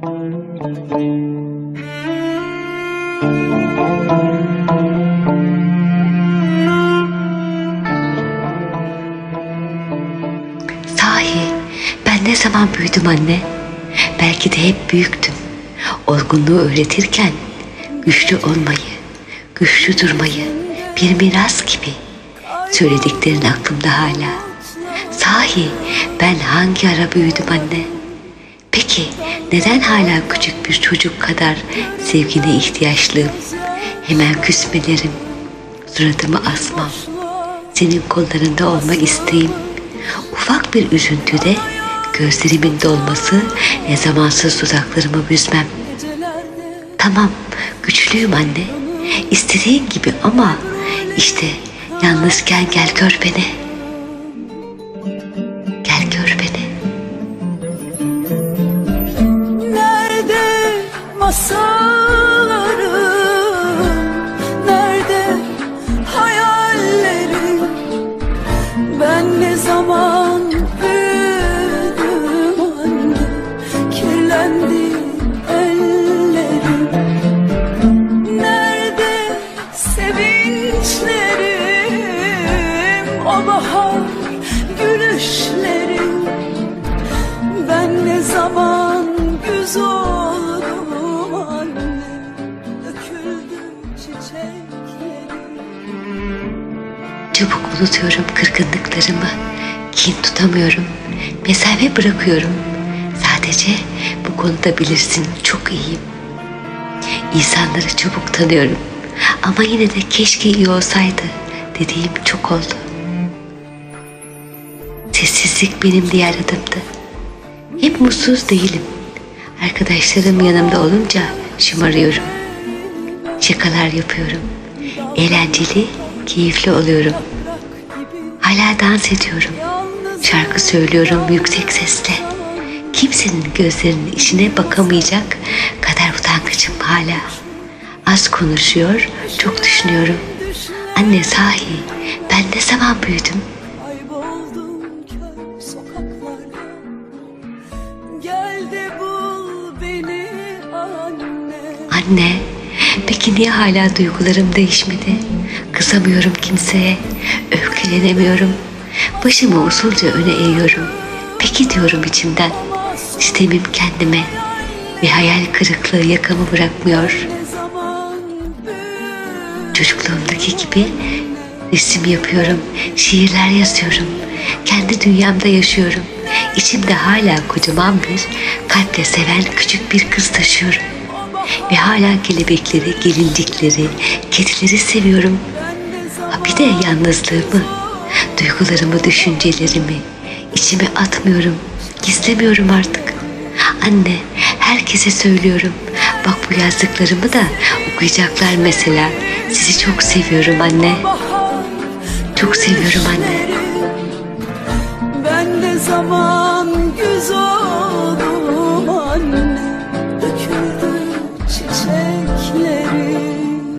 Sahi ben ne zaman büyüdüm anne? Belki de hep büyüktüm. Olgunluğu öğretirken güçlü olmayı, güçlü durmayı bir miras gibi. Söylediklerin aklımda hala. Sahi ben hangi ara büyüdüm anne? Peki neden hala küçük bir çocuk kadar sevgine ihtiyaçlıyım? Hemen küsmelerim, suratımı asmam. Senin kollarında olmak isteğim. Ufak bir üzüntüde gözlerimin dolması ve zamansız dudaklarımı büzmem. Tamam, güçlüyüm anne. İstediğin gibi ama işte yalnızken gel gör beni. Masallarım Nerede hayallerim Ben ne zaman büyüdüm anne Kirlendi ellerim. Nerede sevinçlerim O bahar gülüşlerim? Ben ne zaman güz Çabuk unutuyorum kırgınlıklarımı. Kin tutamıyorum. Mesafe bırakıyorum. Sadece bu konuda bilirsin çok iyiyim. İnsanları çabuk tanıyorum. Ama yine de keşke iyi olsaydı dediğim çok oldu. Sessizlik benim diğer adımdı. Hep mutsuz değilim. Arkadaşlarım yanımda olunca şımarıyorum. Şakalar yapıyorum. Eğlenceli, keyifli oluyorum. Hala dans ediyorum. Şarkı söylüyorum yüksek sesle. Kimsenin gözlerinin içine bakamayacak kadar utangaçım hala. Az konuşuyor, çok düşünüyorum. Anne sahi ben ne zaman büyüdüm? Anne, peki niye hala duygularım değişmedi? Kızamıyorum kimseye, öfkelenemiyorum. Başımı usulca öne eğiyorum. Peki diyorum içimden. Sistemim kendime ve hayal kırıklığı yakamı bırakmıyor. Çocukluğumdaki gibi resim yapıyorum, şiirler yazıyorum. Kendi dünyamda yaşıyorum. İçimde hala kocaman bir kalple seven küçük bir kız taşıyorum. Ve hala kelebekleri, gelincikleri, kedileri seviyorum. Ha bir de yalnızlığımı, duygularımı, düşüncelerimi içime atmıyorum, gizlemiyorum artık. Anne, herkese söylüyorum. Bak bu yazdıklarımı da okuyacaklar mesela. Sizi çok seviyorum anne. Çok seviyorum anne. Ben ne zaman güz